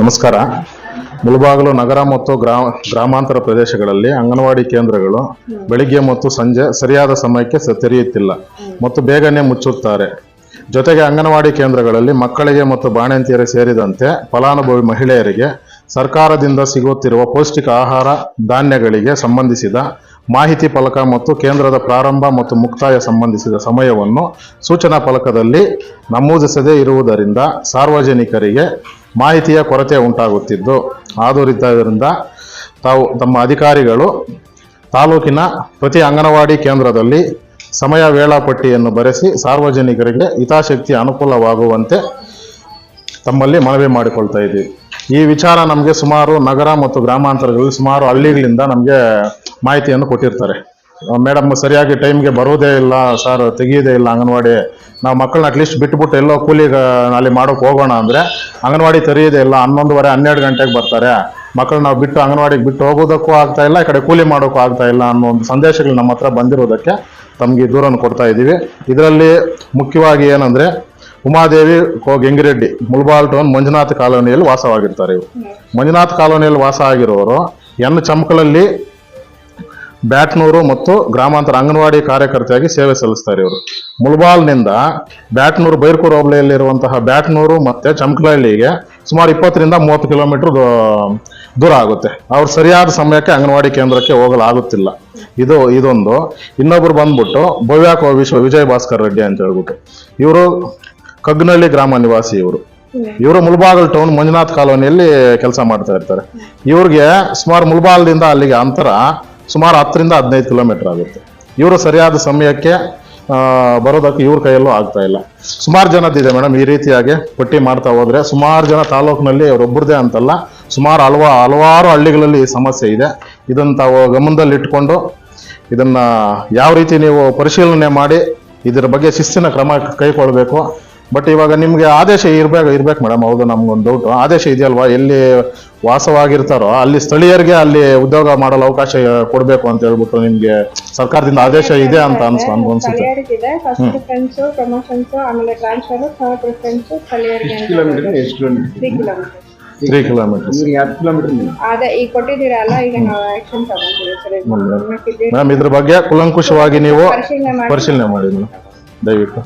ನಮಸ್ಕಾರ. ಮುಳಬಾಗಿಲು ನಗರ ಮತ್ತು ಗ್ರಾಮ, ಗ್ರಾಮಾಂತರ ಪ್ರದೇಶಗಳಲ್ಲಿ ಅಂಗನವಾಡಿ ಕೇಂದ್ರಗಳು ಬೆಳಿಗ್ಗೆ ಮತ್ತು ಸಂಜೆ ಸರಿಯಾದ ಸಮಯಕ್ಕೆ ತೆರೆಯುತ್ತಿಲ್ಲ ಮತ್ತು ಬೇಗನೆ ಮುಚ್ಚುತ್ತಾರೆ. ಜೊತೆಗೆ ಅಂಗನವಾಡಿ ಕೇಂದ್ರಗಳಲ್ಲಿ ಮಕ್ಕಳಿಗೆ ಮತ್ತು ಬಾಣಂತಿಯರಿಗೆ ಸೇರಿದಂತೆ ಫಲಾನುಭವಿ ಮಹಿಳೆಯರಿಗೆ ಸರ್ಕಾರದಿಂದ ಸಿಗುತ್ತಿರುವ ಪೌಷ್ಟಿಕ ಆಹಾರ ಧಾನ್ಯಗಳಿಗೆ ಸಂಬಂಧಿಸಿದ ಮಾಹಿತಿ ಫಲಕ ಮತ್ತು ಕೇಂದ್ರದ ಪ್ರಾರಂಭ ಮತ್ತು ಮುಕ್ತಾಯ ಸಂಬಂಧಿಸಿದ ಸಮಯವನ್ನು ಸೂಚನಾ ಫಲಕದಲ್ಲಿ ನಮೂದಿಸದೇ ಇರುವುದರಿಂದ ಸಾರ್ವಜನಿಕರಿಗೆ ಮಾಹಿತಿಯ ಕೊರತೆ ಉಂಟಾಗುತ್ತಿದ್ದು ಆದುರಿದ್ದರಿಂದ ತಾವು ತಮ್ಮ ಅಧಿಕಾರಿಗಳು ತಾಲೂಕಿನ ಪ್ರತಿ ಅಂಗನವಾಡಿ ಕೇಂದ್ರದಲ್ಲಿ ಸಮಯ ವೇಳಾಪಟ್ಟಿಯನ್ನು ಬರೆಸಿ ಸಾರ್ವಜನಿಕರಿಗೆ ಹಿತಾಸಕ್ತಿ ಅನುಕೂಲವಾಗುವಂತೆ ತಮ್ಮಲ್ಲಿ ಮನವಿ ಮಾಡಿಕೊಳ್ತಾ ಇದ್ದೀವಿ. ಈ ವಿಚಾರ ನಮಗೆ ಸುಮಾರು ನಗರ ಮತ್ತು ಗ್ರಾಮಾಂತರಗಳಲ್ಲಿ ಸುಮಾರು ಹಳ್ಳಿಗಳಿಂದ ನಮಗೆ ಮಾಹಿತಿಯನ್ನು ಕೊಟ್ಟಿರ್ತಾರೆ. ಮೇಡಮ್, ಸರಿಯಾಗಿ ಟೈಮ್ಗೆ ಬರೋದೇ ಇಲ್ಲ ಸರ್ ತೆಗಿಯೋದೇ ಇಲ್ಲ ಅಂಗನವಾಡಿ. ನಾವು ಮಕ್ಕಳನ್ನ ಅಟ್ಲೀಸ್ಟ್ ಬಿಟ್ಬಿಟ್ಟು ಎಲ್ಲೋ ಕೂಲಿಗೆ ಅಲ್ಲಿ ಮಾಡೋಕೆ ಹೋಗೋಣ ಅಂದರೆ ಅಂಗನವಾಡಿ ತೆರೆಯೋದೇ ಇಲ್ಲ, ಹನ್ನೊಂದುವರೆ, ಹನ್ನೆರಡು ಗಂಟೆಗೆ ಬರ್ತಾರೆ. ಮಕ್ಕಳು ನಾವು ಬಿಟ್ಟು ಅಂಗನವಾಡಿಗೆ ಬಿಟ್ಟು ಹೋಗೋದಕ್ಕೂ ಆಗ್ತಾ ಇಲ್ಲ, ಈ ಕಡೆ ಕೂಲಿ ಮಾಡೋಕ್ಕೂ ಆಗ್ತಾ ಇಲ್ಲ ಅನ್ನೋ ಒಂದು ಸಂದೇಶಗಳು ನಮ್ಮ ಹತ್ರ ಬಂದಿರೋದಕ್ಕೆ ತಮಗೆ ದೂರನ್ನು ಕೊಡ್ತಾ ಇದ್ದೀವಿ. ಇದರಲ್ಲಿ ಮುಖ್ಯವಾಗಿ ಏನಂದರೆ ಉಮಾದೇವಿ ಕೋ ಗೆಂಗಿರೆಡ್ಡಿ ಮುಲ್ಬಾಲ್ ಟೌನ್ ಮಂಜುನಾಥ್ ಕಾಲೋನಿಯಲ್ಲಿ ವಾಸವಾಗಿರ್ತಾರೆ ಇವರು. ಮಂಜುನಾಥ್ ಕಾಲೋನಿಯಲ್ಲಿ ವಾಸ ಆಗಿರೋರು ಎನ್ ಚಮಕಲಲ್ಲಿ ಬ್ಯಾಟ್ನೂರು ಮತ್ತು ಗ್ರಾಮಾಂತರ ಅಂಗನವಾಡಿ ಕಾರ್ಯಕರ್ತೆಯಾಗಿ ಸೇವೆ ಸಲ್ಲಿಸ್ತಾರೆ ಇವರು. ಮುಲ್ಬಾಲ್ನಿಂದ ಬ್ಯಾಟ್ನೂರು ಬೈರ್ಕೂರು ಹೋಬಳಿಯಲ್ಲಿರುವಂತಹ ಬ್ಯಾಟ್ನೂರು ಮತ್ತು ಚಮಕಲಹಳ್ಳಿಗೆ ಸುಮಾರು ಇಪ್ಪತ್ತರಿಂದ ಮೂವತ್ತು ಕಿಲೋಮೀಟರ್ ದೂರ ಆಗುತ್ತೆ. ಅವ್ರು ಸರಿಯಾದ ಸಮಯಕ್ಕೆ ಅಂಗನವಾಡಿ ಕೇಂದ್ರಕ್ಕೆ ಹೋಗಲಾಗುತ್ತಿಲ್ಲ. ಇದು, ಇದೊಂದು. ಇನ್ನೊಬ್ರು ಬಂದ್ಬಿಟ್ಟು ಭವ್ಯಾಕ ವಿಶ್ವ ವಿಜಯ್ ಭಾಸ್ಕರ್ ರೆಡ್ಡಿ ಅಂತ ಹೇಳ್ಬಿಟ್ಟು. ಇವರು ಕಗ್ನಳ್ಳಿ ಗ್ರಾಮ ನಿವಾಸಿ ಇವರು ಇವರು ಮುಲ್ಬಾಗಲ್ ಟೌನ್ ಮಂಜುನಾಥ್ ಕಾಲೋನಿಯಲ್ಲಿ ಕೆಲಸ ಮಾಡ್ತಾ ಇರ್ತಾರೆ. ಇವ್ರಿಗೆ ಸುಮಾರು ಮುಲ್ಬಾಲ್ದಿಂದ ಅಲ್ಲಿಗೆ ಅಂತರ ಸುಮಾರು ಹತ್ತರಿಂದ ಹದಿನೈದು ಕಿಲೋಮೀಟರ್ ಆಗುತ್ತೆ. ಇವರು ಸರಿಯಾದ ಸಮಯಕ್ಕೆ ಬರೋದಕ್ಕೆ ಇವ್ರ ಕೈಯಲ್ಲೂ ಆಗ್ತಾ ಇಲ್ಲ. ಸುಮಾರು ಜನದಿದೆ ಮೇಡಮ್ ಈ ರೀತಿಯಾಗಿ ಪಟ್ಟಿ ಮಾಡ್ತಾ ಹೋದ್ರೆ ಸುಮಾರು ಜನ ತಾಲೂಕಿನಲ್ಲಿ ಅವರೊಬ್ಬರದೇ ಅಂತಲ್ಲ ಸುಮಾರು ಹಲವಾ ಹಲವಾರು ಹಳ್ಳಿಗಳಲ್ಲಿ ಈ ಸಮಸ್ಯೆ ಇದೆ. ಇದನ್ನು ತಾವು ಗಮನದಲ್ಲಿ ಇಟ್ಕೊಂಡು ಇದನ್ನ ಯಾವ ರೀತಿ ನೀವು ಪರಿಶೀಲನೆ ಮಾಡಿ ಇದರ ಬಗ್ಗೆ ಶಿಸ್ತಿನ ಕ್ರಮ ಕೈಗೊಳ್ಬೇಕು. ಬಟ್ ಇವಾಗ ನಿಮಗೆ ಆದೇಶ ಇರ್ಬೇಕು ಇರ್ಬೇಕು ಮೇಡಮ್ ಹೌದು ನಮ್ಗೊಂದು ಡೌಟ್ ಆದೇಶ ಇದೆಯಲ್ವಾ? ಎಲ್ಲಿ ವಾಸವಾಗಿರ್ತಾರೋ ಅಲ್ಲಿ ಸ್ಥಳೀಯರಿಗೆ ಅಲ್ಲಿ ಉದ್ಯೋಗ ಮಾಡಲು ಅವಕಾಶ ಕೊಡಬೇಕು ಅಂತ ಹೇಳ್ಬಿಟ್ಟು ನಿಮ್ಗೆ ಸರ್ಕಾರದಿಂದ ಆದೇಶ ಇದೆ ಅಂತ ಅನ್ಸ್ ಅನ್ಸುತ್ತೆ. Three kilometre. ಮೇಡಮ್ ಇದ್ರ ಬಗ್ಗೆ ಕುಲಂಕುಷವಾಗಿ ನೀವು ಪರಿಶೀಲನೆ ಮಾಡಿ. ಮೇಡಮ್ ದಯವಿಟ್ಟು.